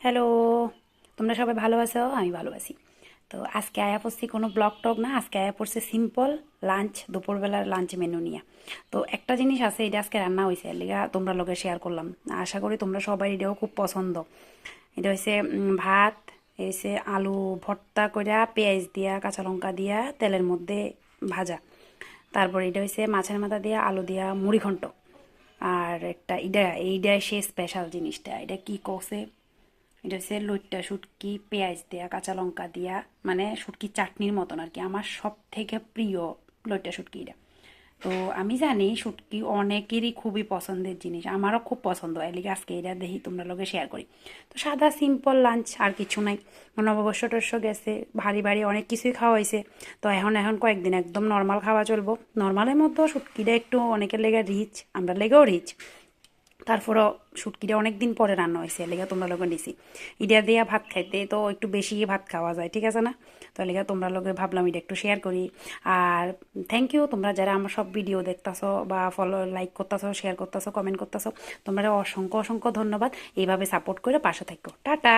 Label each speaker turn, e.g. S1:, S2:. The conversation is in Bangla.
S1: হ্যালো তোমরা সবাই ভালো আছো? আমি ভালো আছি। তো আজকে আয়া পড়ছি কোনো ব্লগ টক না আজকে আয়া পড়ছে সিম্পল লাঞ্চ দুপুরবেলার লাঞ্চ মেনু নিয়ে। তো একটা জিনিস আছে এটা আজকে রান্না হয়েছে লিগা তোমরা লগে শেয়ার করলাম। আশা করি তোমরা সবাই এটাও খুব পছন্দ। এটা উম, ভাত হচ্ছে আলু ভর্তা কইরা পেঁয়াজ দিয়া কাঁচা লঙ্কা দিয়া তেলের মধ্যে ভাজা। তারপর এটা হচ্ছে মাছের মাথা দিয়া আলু দিয়া মুড়ি ঘন্ট আর একটা এটা এইটা সে স্পেশাল জিনিসটা। এটা কি করছে এটা হচ্ছে লইট্টা, শুটকি, পেঁয়াজ দেয়া, কাঁচা লঙ্কা দিয়া মানে শুটকি চাটনির মতন আর কি। আমার সব থেকে প্রিয় লইট্টা, শুটকি এটা। তো আমি জানি শুটকি অনেকেরই খুবই পছন্দের জিনিস, আমারও খুব পছন্দ। এলিগে আজকে এটা দেখি তোমরা লোকে শেয়ার করি। তো সাদা সিম্পল লাঞ্চ আর কিছু নাই। নববর্ষ টর্ষ গেছে, ভারী ভারী অনেক কিছুই খাওয়া হয়েছে। তো এখন এখন কয়েকদিন একদম নর্মাল খাওয়া চলবো। নর্মালের মধ্যেও শুটকিটা একটু অনেকের লেগে রিচ আমরা লেগেও রিচ তারপরও শুটকিটা অনেক দিন পরে রান্না হয়েছে লেগা তোমরা লোক নিছি ইডিয়া দিয়া ভাত খাইতে তো একটু বেশি ভাত খাওয়া যায়, ঠিক আছে না? তো লেগা তোমরা লোকে ভাবলাম এটা একটু শেয়ার করি। আর থ্যাংক ইউ তোমরা যারা আমার সব ভিডিও দেখতাছো বা ফলো লাইক করতেছো শেয়ার করতেছো কমেন্ট করতেছো, তোমরা অসংখ্য অসংখ্য ধন্যবাদ। এইভাবে সাপোর্ট করে পাশে থাকো। টাটা!